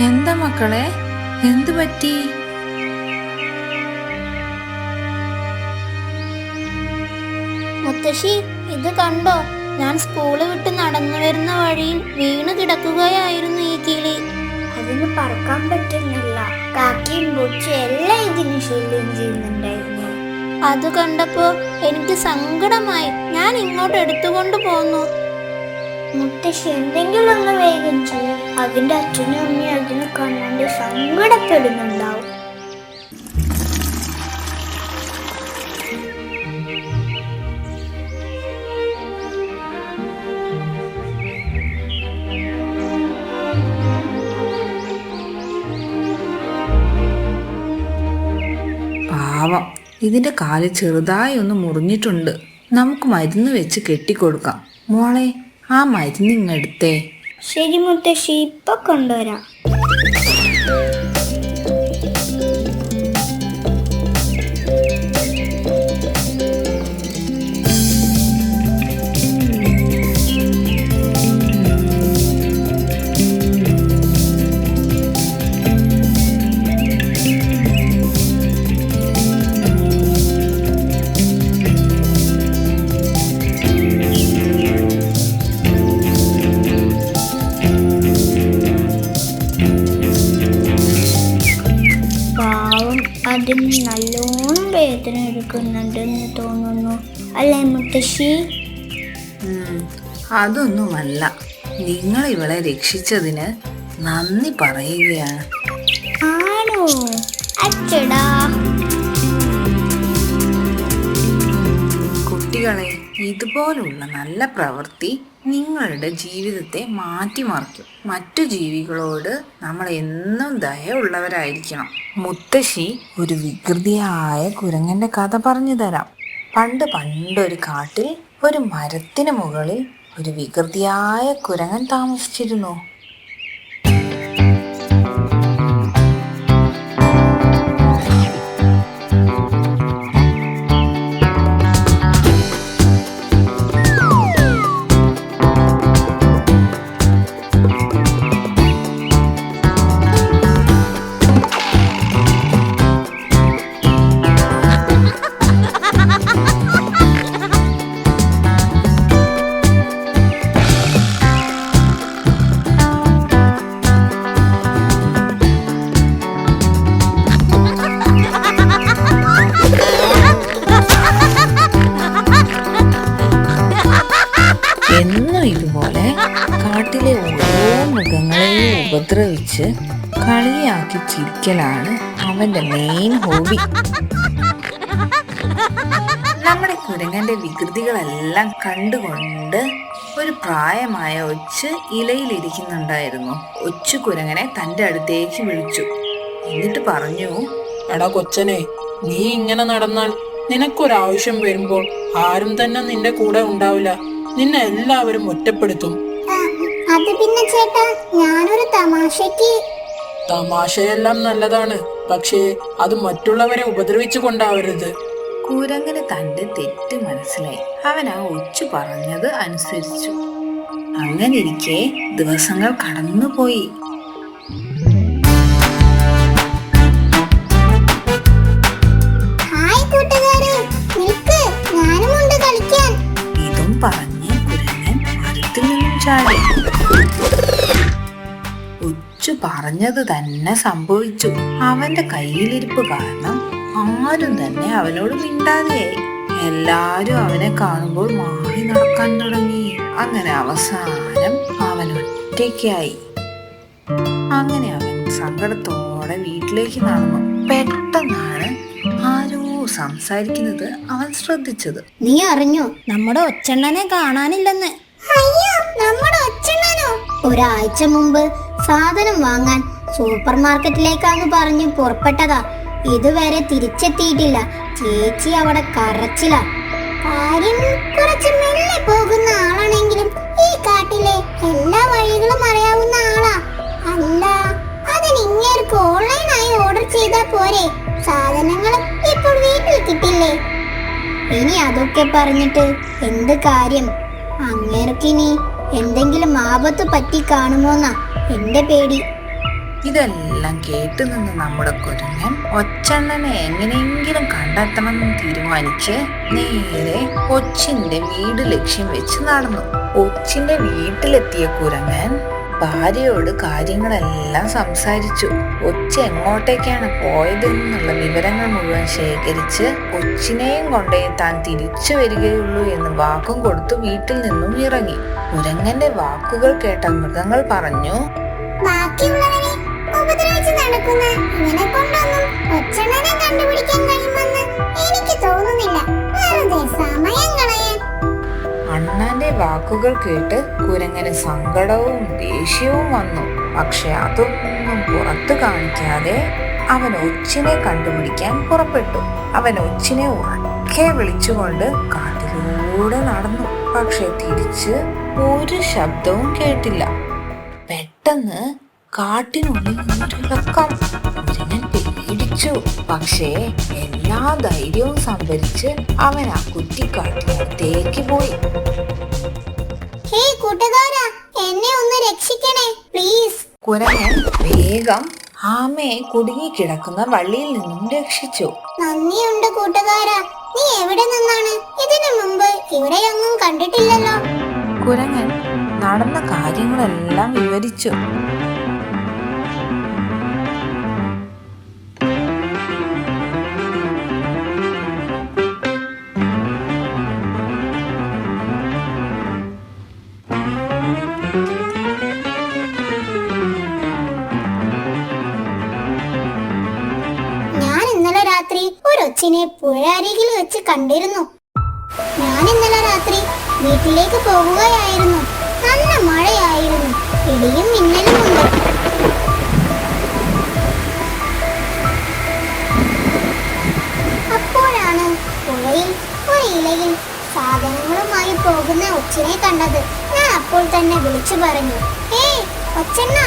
എന്താ മക്കളെ? എന്തു പറ്റി? മുത്തശ്ശി ഇത് കണ്ടോ? ഞാൻ സ്കൂൾ വിട്ട് നടന്നു വരുന്ന വഴിയിൽ വീണ് കിടക്കുകയായിരുന്നു ഈ കിളി. അതിന് പറക്കാൻ പറ്റുന്നില്ല. കാക്കിയും എല്ലാം ഇതിന് ശല്യം ചെയ്യുന്നുണ്ടായിരുന്നു. അത് കണ്ടപ്പോ എനിക്ക് സങ്കടമായി. ഞാൻ ഇങ്ങോട്ട് എടുത്തുകൊണ്ട് പോന്നു. മുത്തശ്ശി എന്തെങ്കിലും ഒന്ന് വേഗം ചെയ്യും അതിന്റെ അച്ഛനും അമ്മയും അതിനെ കാണാണ്ട് സങ്കടപ്പെടുന്നുണ്ടാവും. ഇതിന്റെ കാൽ ചെറുതായി ഒന്ന് മുറിഞ്ഞിട്ടുണ്ട്. നമുക്ക് മരുന്ന് വെച്ച് കെട്ടിക്കൊടുക്കാം. മോളെ ആ മരുന്ന് ഇങ്ങെടുത്തേ ശരി മുത്തശ്ശി ഇപ്പൊ കൊണ്ടുവരാം. എടുക്കുന്നുണ്ടെന്ന് തോന്നുന്നു. അല്ലേ മുത്തശ്ശി? അതൊന്നുമല്ല. നിങ്ങൾ ഇവളെ രക്ഷിച്ചതിന് നന്ദി പറയുകയാണ്. ആണോ? അച്ചടാ. കുട്ടികളെ ഇതുപോലുള്ള നല്ല പ്രവൃത്തി നിങ്ങളുടെ ജീവിതത്തെ മാറ്റിമറിക്കും. മറ്റു ജീവികളോട് നമ്മൾ എന്നും ദയ മുത്തശ്ശി ഒരു വികൃതിയായ കുരങ്ങന്റെ കഥ പറഞ്ഞു തരാം. പണ്ട് പണ്ടൊരു കാട്ടിൽ ഒരു മരത്തിന് മുകളിൽ ഒരു വികൃതിയായ കുരങ്ങൻ താമസിച്ചിരുന്നു. ഉപദ്രവിച്ച് കളിയാക്കി ചിരിക്കലാണ് അവന്റെ മെയിൻ ഹോബി നമ്മുടെ കുരങ്ങന്റെ വികൃതികളെല്ലാം കണ്ടുകൊണ്ട് ഒരു പ്രായമായ ഒച്ച് ഇലയിലിരിക്കുന്നുണ്ടായിരുന്നു. ഒച്ചു കുരങ്ങനെ തന്റെ അടുത്തേക്ക് വിളിച്ചു. എന്നിട്ട് പറഞ്ഞു എടാ കൊച്ചനെ നീ ഇങ്ങനെ നടന്നാൽ നിനക്കൊരാവശ്യം വരുമ്പോൾ ആരും തന്നെ നിന്റെ കൂടെ ഉണ്ടാവില്ല. നിന്നെ എല്ലാവരും ഒറ്റപ്പെടുത്തും. അത് പിന്നെ ചേട്ടാ ഞാനൊരു തമാശക്ക് തമാശയെല്ലാം നല്ലതാണ് പക്ഷേ അത് മറ്റുള്ളവരെ ഉപദ്രവിച്ചു കൊണ്ടാവരുത്. കുരങ്ങന് തന്റെ തെറ്റ് മനസ്സിലായി. അവൻ ആ ഒച്ചു പറഞ്ഞത് അനുസരിച്ചു. അങ്ങനിരിക്കെ ദിവസങ്ങൾ കടന്നുപോയി. പറഞ്ഞത് തന്നെ സംഭവിച്ചു. അവന്റെ കയ്യിലിരിപ്പ് കാരണം ആരും തന്നെ അവനോട് മിണ്ടാതെയായി. എല്ലാരും അവനെ കാണുമ്പോൾ മാറി നടക്കാൻ തുടങ്ങി. അങ്ങനെ അവസാനം അവൻ ഒറ്റയ്ക്കായി. അങ്ങനെ അവൻ സങ്കടത്തോടെ വീട്ടിലേക്ക് നടന്നു. പെട്ടെന്നാണ് ആരോ സംസാരിക്കുന്നത് അവൻ ശ്രദ്ധിച്ചത്. നീ അറിഞ്ഞോ? നമ്മുടെ ഒച്ചണ്ണനെ കാണാനില്ലെന്ന്. അയ്യോ നമ്മുടെ ഒച്ചണ്ണനോ? ഒരാഴ്ച മുമ്പ് സാധനം വാങ്ങാൻ സൂപ്പർ മാർക്കറ്റിലേക്കാന്ന് പറഞ്ഞ് പുറപ്പെട്ടതാ. ഇതുവരെ തിരിച്ചെത്തിയിട്ടില്ല. ചേച്ചി അവിടെ കരച്ചില. കാര്യം കുറച്ച് മെല്ലെ പോകുന്ന ആളാണെങ്കിലും ഈ കാട്ടിലെ എല്ലാ വഴികളും അറിയാവുന്ന ആളാ. അല്ല അതിന് ഇങ്ങേർക്ക് ഓൺലൈനായി ഓർഡർ ചെയ്താ പോരെ. സാധനങ്ങൾ ഇപ്പോൾ വീട്ടിൽ കിട്ടില്ലേ? ഇനി അതൊക്കെ പറഞ്ഞിട്ട് എന്ത് കാര്യം? അങ്ങേർക്കിനി എന്തെങ്കിലും ആപത്ത് പറ്റി കാണുമോന്നാ. എന്റെ പേടി. ഇതെല്ലാം കേട്ടു നിന്ന് നമ്മുടെ കുരങ്ങൻ ഒച്ചണ്ണനെ എങ്ങനെയെങ്കിലും കണ്ടെത്തണമെന്ന് തീരുമാനിച്ച് നേരെ ഒച്ചിന്റെ വീട് ലക്ഷ്യം വെച്ച് നടന്നു. ഒച്ചിന്റെ വീട്ടിലെത്തിയ കുരങ്ങൻ ഭാര്യയോട് കാര്യങ്ങളെല്ലാം സംസാരിച്ചു. ഒച്ച എങ്ങോട്ടേക്കാണ് പോയതെന്നുള്ള വിവരങ്ങൾ മുഴുവൻ ശേഖരിച്ച് ഒച്ചിനെയും കൊണ്ടേ താൻ തിരിച്ചു വരികയുള്ളൂ എന്ന് വാക്കും കൊടുത്തു വീട്ടിൽ നിന്നും ഇറങ്ങി. മുരങ്ങന്റെ വാക്കുകൾ കേട്ട മൃഗങ്ങൾ പറഞ്ഞു ബാക്കിയുള്ളവരെ ഉപദ്രവിച്ച് നടക്കുന്ന കണ്ടുപിടിക്കാൻ കഴിയുമെന്ന് എനിക്ക് തോന്നുന്നില്ല. വെറുതെ സമയം അണ്ണാന്റെ വാക്കുകൾ കേട്ട് കുരങ്ങന് സങ്കടവും ദേഷ്യവും വന്നു. പക്ഷെ അതൊന്നും പുറത്തു കാണിക്കാതെ അവൻ ഒച്ചിനെ കണ്ടുപിടിക്കാൻ പുറപ്പെട്ടു. അവൻ ഒച്ചിനെ ഉറക്കെ വിളിച്ചുകൊണ്ട് കാട്ടിലൂടെ നടന്നു. പക്ഷെ തിരിച്ച് ഒരു ശബ്ദവും കേട്ടില്ല. പെട്ടെന്ന് കാട്ടിനുള്ളിൽ ഒരു പേടിച്ചു പക്ഷേ എല്ലാ ധൈര്യവും സംഭരിച്ച് അവൻ ആ കുറ്റിക്കാട്ടിനടുത്തേക്ക് പോയി. ഹേ കൂട്ടുകാരാ എന്നെ ഒന്ന് രക്ഷിക്കണേ പ്ലീസ്. കുരങ്ങൻ വേഗം ആമയെ കുടുങ്ങിക്കിടക്കുന്ന വള്ളിയിൽ നിന്നും രക്ഷിച്ചു. നന്ദിയുണ്ട് കൂട്ടുകാരാ നീ എവിടെ നിന്നാണ്? ഇതിനു മുമ്പ് ഇവിടെയൊന്നും കണ്ടിട്ടില്ലല്ലോ. കുരങ്ങൻ നടന്ന കാര്യങ്ങളെല്ലാം വിവരിച്ചു. വെച്ച് കണ്ടിരുന്നു. ഞാൻ ഇന്നലെ രാത്രി വീട്ടിലേക്ക് പോകുകയായിരുന്നു. നല്ല മഴയായിരുന്നു. ഇടിയും മിന്നലും ഉണ്ട്. അപ്പോഴാണ് പുഴയിൽ ഒരു ഇലയിൽ സാധനങ്ങളുമായി പോകുന്ന ഒച്ചിനെ കണ്ടത്. ഞാൻ അപ്പോൾ തന്നെ വിളിച്ചു പറഞ്ഞു ഏയ് ഒച്ചണ്ണ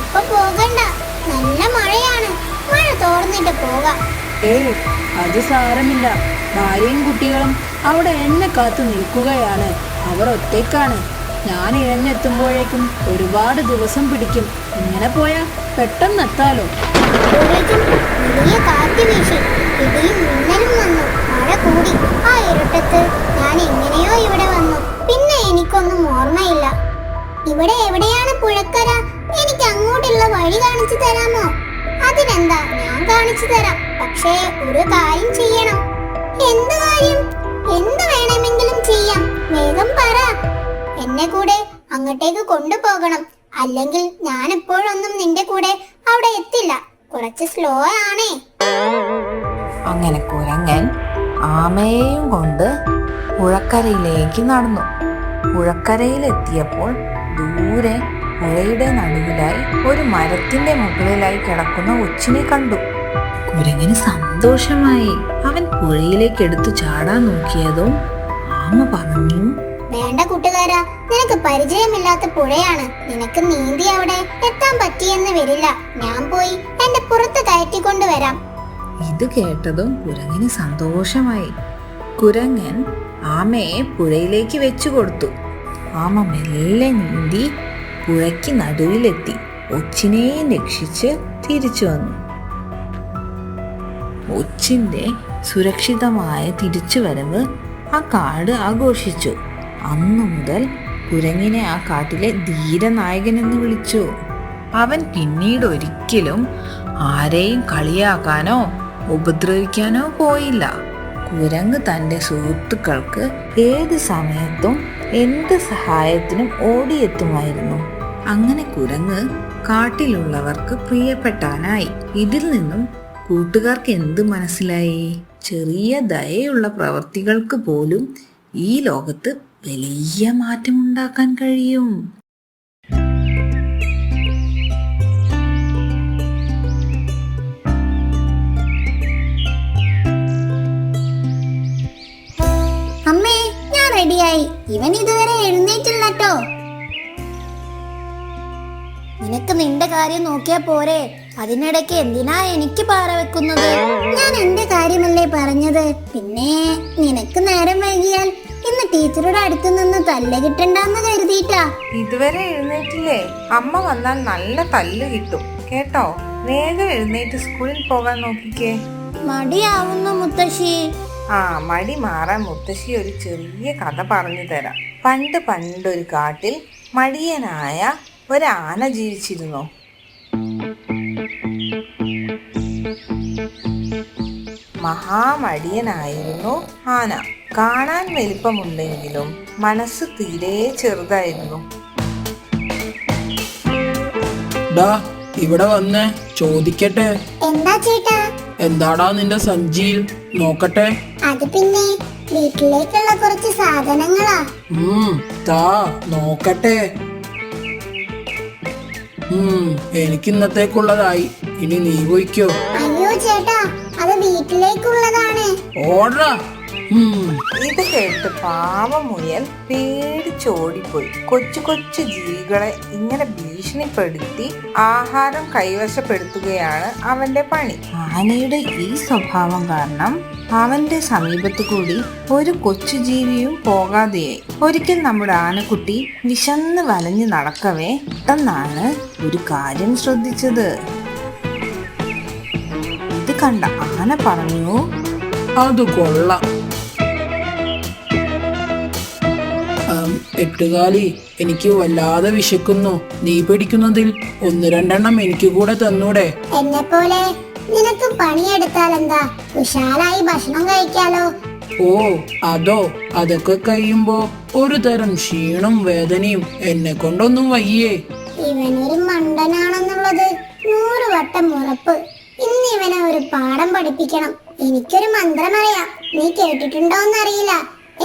ഇപ്പൊ പോകണ്ട. നല്ല മഴയാണ്. മഴ തോർന്നിട്ട് പോകാം. ഏയ് അത് സാരമില്ല. ഭാര്യയും കുട്ടികളും അവിടെ എന്നെ കാത്തു നിൽക്കുകയാണ്. അവർ ഒറ്റയ്ക്കാണ്. ഞാൻ ഇഴഞ്ഞെത്തുമ്പോഴേക്കും ഒരുപാട് ദിവസം പിടിക്കും. ഇങ്ങനെ പോയാൽ പെട്ടെന്ന് എത്താലോ? ആ ഞാൻ എങ്ങനെയോ ഇവിടെ വന്നു. പിന്നെ എനിക്കൊന്നും ഓർമ്മയില്ല. ഇവിടെ എവിടെയാണ് പുഴക്കര? എനിക്ക് അങ്ങോട്ടുള്ള വഴി കാണിച്ചു തരാമോ? അതിനെന്താ ഞാൻ കാണിച്ചു തരാം. പക്ഷേ ഒരു കാര്യം ചെയ്യണം. എന്ത് കാര്യം? എന്ത് വേണമെങ്കിലും ചെയ്യാം. വേഗം പറ. എന്നെ കൂടെ അങ്ങോട്ടേക്ക് കൊണ്ടുപോകണം. അല്ലെങ്കിൽ ഞാൻ എപ്പോഴൊന്നും നിന്റെ കൂടെ അവിടെ എത്തില്ല. കുറച്ച് സ്ലോ ആണേ. അങ്ങനെ കുരങ്ങൻ ആമയെയും കൊണ്ട് പുഴക്കരയിലേക്ക് നടന്നു. പുഴക്കരയിലെത്തിയപ്പോൾ ദൂരെ പുഴയുടെ നടുവിലായി ഒരു മരത്തിന്റെ മുകളിലായി കിടക്കുന്ന ഒച്ചിനെ കണ്ടു. കുരങ്ങിന് സന്തോഷമായി അവൻ പുഴയിലേക്ക് എടുത്തു ചാടാൻ നോക്കിയതും ആമ പറഞ്ഞു വേണ്ട കൂട്ടുകാരാ നിനക്ക് പരിചയമില്ലാത്ത പുഴയാണ്. നിനക്ക് നീന്തി അവിടെ എത്താൻ പറ്റിയെന്ന് വരില്ല. ഞാൻ പോയി എന്റെ പുറത്ത് കയറ്റിക്കൊണ്ട് വരാം ഇത് കേട്ടതും കുരങ്ങിന് സന്തോഷമായി. കുരങ്ങൻ ആമയെ പുഴയിലേക്ക് വെച്ചു കൊടുത്തു. ആമ മെല്ലെ നീന്തി പുഴയ്ക്ക് നടുവിലെത്തി ഒച്ചിനെയും രക്ഷിച്ച് തിരിച്ചു വന്നു. ഒച്ചിന്റെ സുരക്ഷിതമായ തിരിച്ചുവരവ് ആ കാട് ആഘോഷിച്ചു. അന്നു മുതൽ കുരങ്ങിനെ ആ കാട്ടിലെ ധീരനായകൻ എന്ന് വിളിച്ചു. അവൻ പിന്നീട് ഒരിക്കലും ആരെയും കളിയാക്കാനോ ഉപദ്രവിക്കാനോ പോയില്ല. കുരങ്ങ് തന്റെ സുഹൃത്തുക്കൾക്ക് ഏത് സമയത്തും എന്ത് സഹായത്തിനും ഓടിയെത്തുമായിരുന്നു. അങ്ങനെ കുരങ്ങ് കാട്ടിലുള്ളവർക്ക് പ്രിയപ്പെട്ടാനായി. ഇതിൽ നിന്നും കൂട്ടുകാർക്ക് എന്ത് മനസ്സിലായി? ചെറിയ ദയയുള്ള പ്രവർത്തികൾക്ക് പോലും ഈ ലോകത്ത് വലിയ മാറ്റമുണ്ടാക്കാൻ കഴിയും. അമ്മേ ഞാൻ റെഡിയായി ഇവൻ ഇതുവരെ എഴുന്നേറ്റില്ലട്ടോ. നിനക്ക് നിന്റെ കാര്യം നോക്കിയാ പോരെ? അതിനിടയ്ക്ക് എന്തിനാ എനിക്ക് പാറ വെക്കുന്നത്? ഞാൻ എന്റെ കാര്യമല്ലേ പറഞ്ഞത്. പിന്നെ നിനക്ക് നേരം വൈകിയാൽ ഇന്ന് ടീച്ചറുടെ അടുത്ത് നിന്ന് തല്ല് കിട്ടണ്ടെന്ന് കരുതിയിട്ടാ. ഇതുവരെ എഴുന്നേറ്റില്ലേ? അമ്മ വന്നാൽ നല്ല തല്ല് കിട്ടും. കേട്ടോ? വേഗം എഴുന്നേറ്റ് സ്കൂളിൽ പോകാൻ നോക്കിക്കേ. മടിയാവുന്നു മുത്തശ്ശി. ആ മടി മാറാൻ മുത്തശ്ശി ഒരു ചെറിയ കഥ പറഞ്ഞു തരാം. പണ്ട് പണ്ടൊരു കാട്ടിൽ മടിയനായ ഒരാന ജീവിച്ചിരുന്നോ? മഹാമടിയനായിരുന്നു ആന. കാണാൻ വലിപ്പമുണ്ടെങ്കിലും മനസ്സ് തീരെ ചെറുതായിരുന്നു. ഡാ ഇവിടെ വന്ന് ചോദിക്കട്ടെ. എന്താ ചേട്ടാ? എന്താടാ നിന്റെ സഞ്ചിയിൽ? നോക്കട്ടെ. അത് പിന്നെ വീട്ടിലേക്കുള്ള കുറച്ച് സാധനങ്ങളാ. ഉം താ നോക്കട്ടെ. എനിക്ക് ഇന്നത്തേക്കുള്ളതായി ഇനി നീ പോയിക്കോ. അയ്യോ ചേട്ടാ അത് വീട്ടിലേക്കുള്ളതാണ്. ഓടാ. ഇത് കേട്ട് പാവമുയൽ പേടിച്ചോടിപ്പോയി. കൊച്ചു കൊച്ചു ജീവികളെ ഇങ്ങനെ ഭീഷണിപ്പെടുത്തി ആഹാരം കൈവശപ്പെടുത്തുകയാണ് അവന്റെ പണി. ആനയുടെ ഈ സ്വഭാവം കാരണം അവന്റെ സമീപത്തു കൂടി ഒരു കൊച്ചു ജീവിയും പോകാതെയായി. ഒരിക്കൽ നമ്മുടെ ആനക്കുട്ടി വിശന്ന് വലഞ്ഞു നടക്കവേ പെട്ടെന്നാണ് ഒരു കാര്യം ശ്രദ്ധിച്ചത്. ഇത് കണ്ട ആന പറഞ്ഞു അത് കൊള്ളാം. എട്ടുകാലി എനിക്ക് വല്ലാതെ വിശക്കുന്നു. നീ പിടിക്കുന്നതിൽ ഒന്ന് രണ്ടെണ്ണം എനിക്ക് കൂടെ തന്നൂടെ. എന്നെ പോലെ നിനക്ക് പണിയെടുത്താൽ എന്താ? ഉഷാറായി ഭക്ഷണം കഴിക്കാലോ. ഓ അതോ അതൊക്കെ കഴിയുമ്പോ ഒരു തരം ക്ഷീണം വേദനയും എന്നെ കൊണ്ടൊന്നും വയ്യേ. ഇവനൊരു മണ്ടനാണെന്നുള്ളത് നൂറ് വട്ടം ഉറപ്പ്. ഇന്ന് ഇവനെ ഒരു പാഠം പഠിപ്പിക്കണം. എനിക്കൊരു മന്ത്രമറിയാം നീ നീ കേട്ടിട്ടുണ്ടോന്നറിയില്ല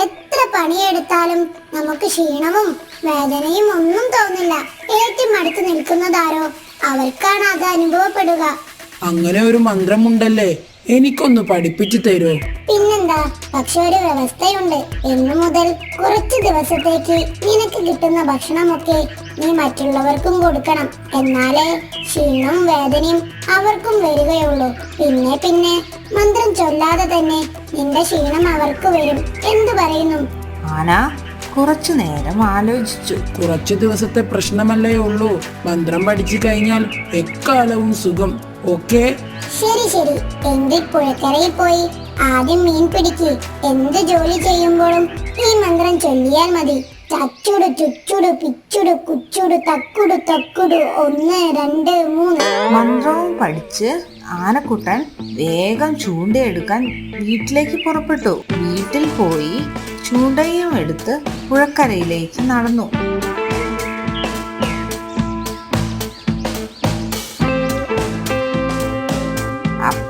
എത്ര പണിയെടുത്താലും നമുക്ക് ക്ഷീണവും വേദനയും ഒന്നും തോന്നില്ല. ഏറ്റവും അടുത്ത് നിൽക്കുന്നതാരോ? അവർക്കാണ് അത് അനുഭവപ്പെടുക. അങ്ങനെ ഒരു മന്ത്രമുണ്ടല്ലേ? എനിക്കൊന്ന് പഠിപ്പിച്ചു തരൂ? പിന്നെന്താ? പക്ഷെ ഒരു വ്യവസ്ഥയുണ്ട്. ഇന്നു മുതൽ കുറച്ച് ദിവസത്തേക്ക് നിനക്ക് കിട്ടുന്ന ഭക്ഷണമൊക്കെ നീ മറ്റുള്ളവർക്കും കൊടുക്കണം. എന്നാലേ ക്ഷീണവും വേദനയും അവർക്കും വരികയുള്ളൂ. പിന്നെ പിന്നെ മന്ത്രം ചൊല്ലാതെ തന്നെ നിന്റെ ക്ഷീണം അവർക്ക് വരും. എന്തു പറയുന്നു? ആന കുറച്ചു നേരം ആലോചിച്ചു. കുറച്ചു ദിവസത്തെ പ്രശ്നമല്ലേ ഉള്ളൂ. മന്ത്രം പഠിച്ചു കഴിഞ്ഞാൽ എക്കാലവും സുഖം. ഓക്കേ? ശരി ശരി. എങ്കിൽ പുഴക്കരയിൽ പോയി ആദ്യം മീൻ പിടിക്ക്. എന്ത് ജോലി ചെയ്യുമ്പോഴും ഈ മന്ത്രം ചൊല്ലിയാൽ മതി. ചച്ചുടു ചുച്ചുടു പിച്ചുടു കുച്ചുടു തക്കുടു തക്കുടു. ഒന്ന് രണ്ട് മൂന്ന്. മന്ത്രവും പഠിച്ച് ആനക്കുട്ടൻ വേഗം ചൂണ്ടയെടുക്കാൻ വീട്ടിലേക്ക് പുറപ്പെട്ടു. വീട്ടിൽ പോയി ചൂണ്ടയും എടുത്ത് പുഴക്കരയിലേക്ക് നടന്നു.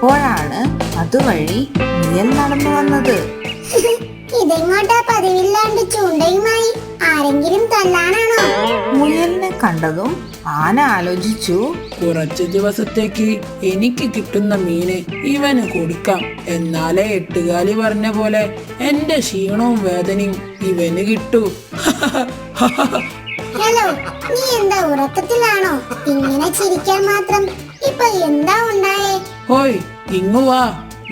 അപ്പോഴാണ് അതുവഴി മുയൽ നടന്നു വന്നത്. ഇതെങ്ങോട്ടാ പതിവില്ലാണ്ട് ചൂണ്ടയുമായി ആരെങ്കിലും തല്ലാനാണോ? മുയലിനെ കണ്ടതും ആന ആലോചിച്ചു കുറച്ച് ദിവസത്തേക്ക് എനിക്ക് കിട്ടുന്ന മീന് ഇവന് കൊടുക്കാം എന്നാലേ എട്ടുകാലി പറഞ്ഞ പോലെ എന്റെ ക്ഷീണവും വേദനയും ഇവന് കിട്ടു. ഹലോ നീ എന്താ ഉറക്കത്തിലാണോ? ഇങ്ങനെ ചിരിക്കാൻ മാത്രം ഇപ്പൊ എന്താ ഉണ്ടായേ? ഹോയ് ഇങ്ങു വാ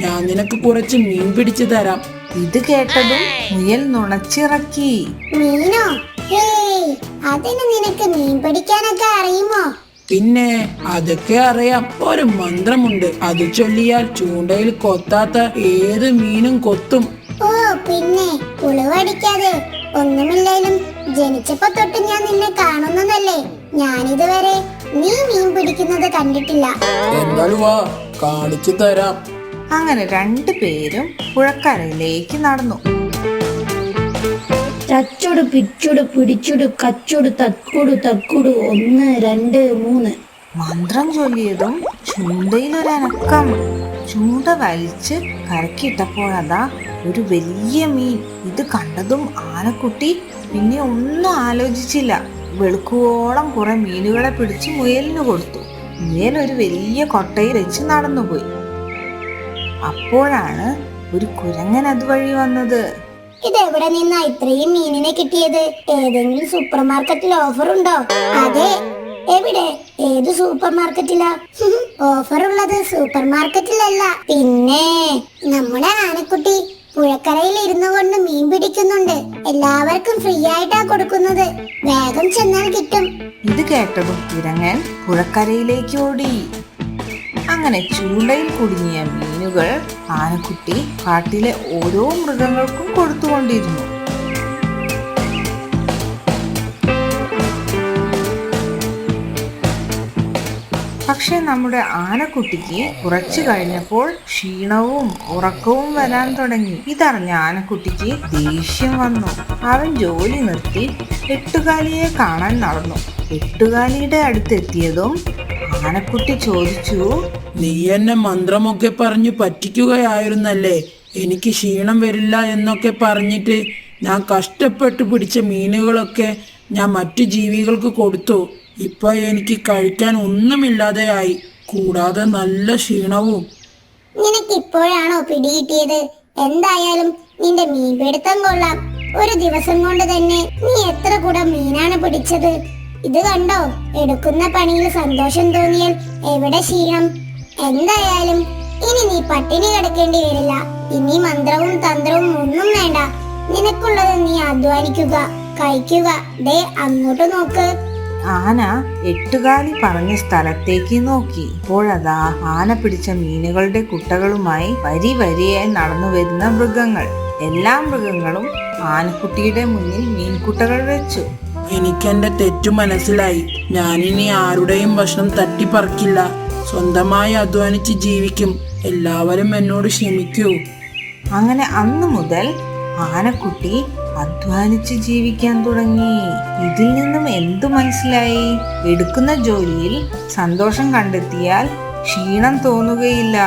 ഞാൻ നിനക്ക് കുറച്ച് മീൻ പിടിച്ചു തരാം. ഇത് കേട്ടതും മുയൽ നുണച്ചിറക്കി. മീനോ? അതിന് നിനക്ക് മീൻ പിടിക്കാനൊക്കെ അറിയുമോ? പിന്നെ അതൊക്കെ അറിയാം. ഒരു മന്ത്രമുണ്ട്. അത് ചൊല്ലിയാൽ ചൂണ്ടയിൽ കൊത്താത്ത ഏത് മീനും കൊത്തും. ഓ പിന്നെ ഉളവടിക്കാതെ ഒന്നുമില്ലെങ്കിലും ജനിച്ചപ്പോ തൊട്ട് ഞാൻ നിന്നെ കാണുന്നതല്ലേ? ഞാനിതുവരെ നീ മീൻ പിടിക്കുന്നത് കണ്ടിട്ടില്ല. എന്നാൽ വാ കാണിച്ചു തരാം. അങ്ങനെ രണ്ടു പേരും പുഴക്കരയിലേക്ക് നടന്നു. ചച്ചുടു പിച്ചുടു പിടിച്ചുടു കച്ചുടു തക്കുടു തക്കുടു ഒന്ന് രണ്ട് മൂന്ന്. മന്ത്രം ചൊല്ലിയതും ചൂണ്ടയിലൊരനക്കം. ചൂണ്ട വലിച്ച് കരക്കിട്ടപ്പോഴതാ ഒരു വലിയ മീൻ. ഇത് കണ്ടതും ആനക്കുട്ടി പിന്നെ ഒന്നും ആലോചിച്ചില്ല. വെളുക്കുവോളം കുറെ മീനുകളെ പിടിച്ച് മുയലിന് കൊടുത്തു. ഒരു വലിയ കൊട്ടയിൽ വെച്ച് നടന്നുപോയി അപ്പോഴാണ് ഒരു കുരങ്ങൻ അതുവഴി വന്നത്. ഇതെവിടെ നിന്നാ ഇത്രയും മീനിനെ കിട്ടിയത്? ഏതെങ്കിലും സൂപ്പർ മാർക്കറ്റിൽ ഓഫർ ഉണ്ടോ അതെ എവിടെ? ഏത് സൂപ്പർ മാർക്കറ്റിലാ ഓഫർ ഉള്ളത് സൂപ്പർ മാർക്കറ്റിലല്ല പിന്നെ നമ്മുടെ ആനക്കുട്ടി പുഴക്കരയിൽ ഇരുന്നു കൊണ്ട് മീൻ പിടിക്കുന്നുണ്ട്. എല്ലാവർക്കും ഫ്രീ ആയിട്ടാ കൊടുക്കുന്നത്. വേഗം ചെന്നാൽ കിട്ടും. ഇത് കേട്ടതും ഇരങ്ങൻ പുഴക്കരയിലേക്ക് ഓടി. അങ്ങനെ ചൂണ്ടയിൽ കുടുങ്ങിയ മീനുകൾ ആനക്കുട്ടി കാട്ടിലെ ഓരോ മൃഗങ്ങൾക്കും കൊടുത്തുകൊണ്ടിരുന്നു. പക്ഷെ നമ്മുടെ ആനക്കുട്ടിക്ക് കുറച്ചു കഴിഞ്ഞപ്പോൾ ക്ഷീണവും ഉറക്കവും വരാൻ തുടങ്ങി. ഇതറിഞ്ഞ ആനക്കുട്ടിക്ക് ദേഷ്യം വന്നു. അവൻ ജോലി നിർത്തി എട്ടുകാലിയെ കാണാൻ നടന്നു. എട്ടുകാലിയുടെ അടുത്തെത്തിയതും ആനക്കുട്ടി ചോദിച്ചു നീ എന്നെ മന്ത്രമൊക്കെ പറഞ്ഞു പറ്റിക്കുകയായിരുന്നല്ലേ? എനിക്ക് ക്ഷീണം വരില്ല എന്നൊക്കെ പറഞ്ഞിട്ട് ഞാൻ കഷ്ടപ്പെട്ട് പിടിച്ച മീനുകളൊക്കെ ഞാൻ മറ്റു ജീവികൾക്ക് കൊടുത്തു. ഇപ്പൊ എനിക്ക് കഴിക്കാൻ ഒന്നുമില്ലാതെയായി കൂടാതെ നല്ല ക്ഷീണവും. നിനക്ക് ഇപ്പോഴാണോ പിടികിട്ടിയത് എന്തായാലും നിന്റെ മീൻ പിടുത്തം കൊള്ളാം. ഒരു ദിവസം കൊണ്ട് തന്നെ നീ എത്ര കൂടെ മീനാണ് പിടിച്ചത്? ഇത് കണ്ടോ? എടുക്കുന്ന പണിയിൽ സന്തോഷം തോന്നിയാൽ എവിടെ ക്ഷീണം? എന്തായാലും ഇനി നീ പട്ടിണി കിടക്കേണ്ടി വരില്ല. ഇനി മന്ത്രവും തന്ത്രവും ഒന്നും വേണ്ട. നിനക്കുള്ളത് നീ അധ്വാനിക്കുക കഴിക്കുക. ദേ അങ്ങോട്ട് നോക്ക്. ആന എട്ടുകാലി പറഞ്ഞ സ്ഥലത്തേക്ക് നോക്കി. ഇപ്പോഴതാ ആന പിടിച്ച മീനുകളുടെ കുട്ടകളുമായി വരി വരിയായി നടന്നു വരുന്ന മൃഗങ്ങൾ. എല്ലാ മൃഗങ്ങളും ആനക്കുട്ടിയുടെ മുന്നിൽ മീൻകുട്ടകൾ വെച്ചു. എനിക്കെന്റെ തെറ്റു മനസ്സിലായി. ഞാനിനി ആരുടെയും ഭക്ഷണം തട്ടിപ്പറിക്കില്ല. സ്വന്തമായി അധ്വാനിച്ച് ജീവിക്കും. എല്ലാവരും എന്നോട് ക്ഷമിക്കൂ. അങ്ങനെ അന്നു മുതൽ ആനക്കുട്ടി അധ്വാനിച്ച് ജീവിക്കാൻ തുടങ്ങി. ഇതിൽ നിന്നും എന്തു മനസ്സിലായി? എടുക്കുന്ന ജോലിയിൽ സന്തോഷം കണ്ടെത്തിയാൽ ക്ഷീണം തോന്നുകയില്ല.